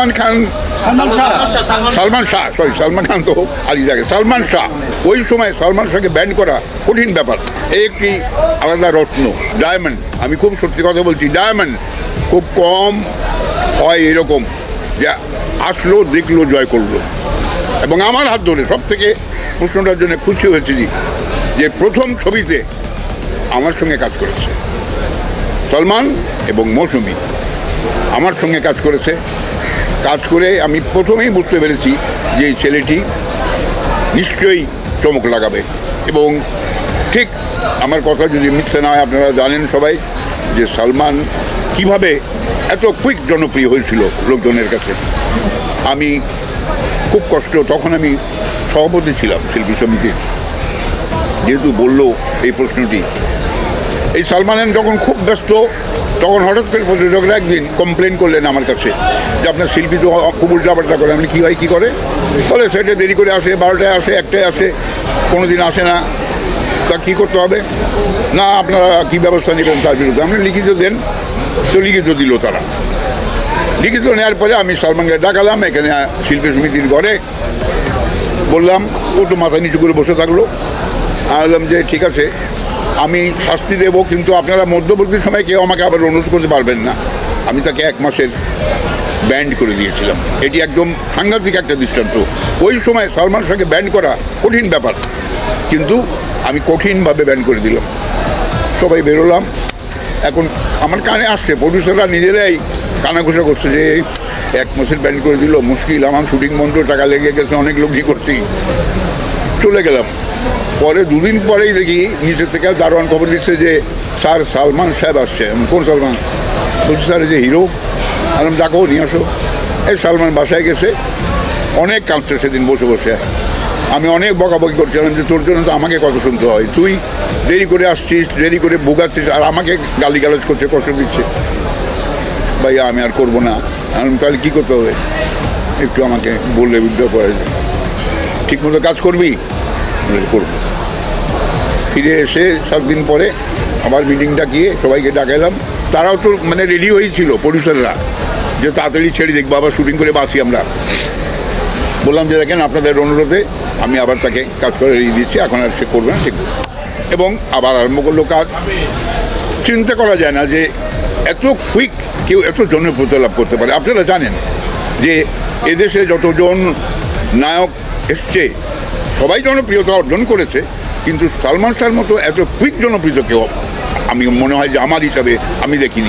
Salman Khan. Salman Shah. Sorry Salman Khan তো আলী থাকে সালমান শাহ ওই সময় সালমান শাহকে ব্যান্ড করা কঠিন ব্যাপার। এই একটি আলাদা রত্ন ডায়মন্ড আমি খুব সত্যি কথা বলছি ডায়মন্ড খুব কম হয় এরকম যে আসলো দেখল জয় করল। এবং আমার হাত ধরে সব থেকে প্রশ্নটার জন্য খুশি হয়েছি যে প্রথম ছবিতে আমার সঙ্গে কাজ করেছে। সলমান এবং মৌসুমি আমার সঙ্গে কাজ করেছে। কাজ করে আমি প্রথমেই বুঝতে পেরেছি যে এই ছেলেটি নিশ্চয়ই চমক লাগাবে। এবং ঠিক আমার কথা যদি মিথ্যে না হয়, আপনারা জানেন সবাই যে সালমান কীভাবে এত কুইক জনপ্রিয় হয়েছিল লোকজনের কাছে। আমি খুব কষ্ট, তখন আমি সভাপতি ছিলাম শিল্পী সমিতির। যেহেতু বলল এই প্রশ্নটি এই সালমানের যখন খুব ব্যস্ত, তখন হঠাৎ করে প্রযোজকরা একদিন কমপ্লেন করলেন আমার কাছে যে আপনার শিল্পী তো খুব উল্টাপাল্টা করে। আমি কী হয় কী করে? বলে, সেটা দেরি করে আসে, বারোটায় আসে, একটায় আসে কোনো দিন আসে না। তা কী করতে হবে? না, আপনারা কী ব্যবস্থা নেবেন তার বিরুদ্ধে? আপনি লিখিত দেন। তো লিখিত দিল তারা। লিখিত নেওয়ার পরে আমি সালমানকে ডাকালাম, এখানে শিল্পী সমিতির ঘরে। বললাম, ও তো মাথা নিচু করে বসে থাকল। আমি বললাম যে, ঠিক আছে। আমি শাস্তি দেব, কিন্তু আপনারা মধ্যবর্তী সময় কেউ আমাকে আবার অনুরোধ করতে পারবেন না। আমি তাকে এক মাসের ব্যান্ড করে দিয়েছিলাম। এটি একদম সাংঘাতিক একটা দৃষ্টান্ত। ওই সময় সালমান শাহকে ব্যান্ড করা কঠিন ব্যাপার, কিন্তু আমি কঠিনভাবে ব্যান্ড করে দিলাম। সবাই বেরোলাম। এখন আমার কানে আসছে প্রডিউসাররা নিজেরাই কানাঘুষা করছে যে এক মাসের ব্যান্ড করে দিল, মুশকিল, আমার শুটিং বন্ধ টাকা লেগে গেছে, অনেক লোক কি করছি। চলে গেলাম। পরে দুদিন পরেই দেখি নিচে থেকে দারোয়ান খবর দিচ্ছে যে স্যার সালমান সাহেব আসছে। কোন সালমান? বলছি, স্যার যে হিরো। আলম ডাকো, নিয়ে আসো। এই সালমান বাসায় গেছে। অনেক কাঁদছে সেদিন বসে বসে। আমি অনেক বকাবকি করছিলাম যে, তোর জন্য তো আমাকে কত শুনতে হয়। তুই দেরি করে আসছিস, দেরি করে ভোগাচ্ছিস, আর আমাকে গালিগালাজ করছে, কষ্ট দিচ্ছে। ভাই আমি আর করব না। আমি তাহলে কী করতে হবে? একটু আমাকে বললে বুঝতে পারে ঠিক মতো কাজ করবি? বলে, করব। ফিরে এসে সাত দিন পরে আবার মিটিংটা গিয়ে সবাইকে ডাকাইলাম। তারাও তো মানে রেডি হয়েছিল প্রডিউসাররা যে তাড়াতাড়ি ছেড়ে দেখব আবার শুটিং করে বাঁচি আমরা। বললাম যে দেখেন আপনাদের অনুরোধে আমি আবার তাকে কাজ করে রেডি দিচ্ছি। এখন আর সে করবে না ঠিক এবং আবার আরম্ভ করল কাজ। চিন্তা করা যায় না যে এত কুইক কেউ এত জনপ্রিয়তা লাভ করতে পারে। আপনারা জানেন যে এদেশে যতজন নায়ক এসছে সবাই জনপ্রিয়তা অর্জন করেছে, কিন্তু সালমান শাহর মতো এত কুইক জনপ্রিয়তা কেউ আমি মনে হয় যে আমার হিসাবে আমি দেখিনি।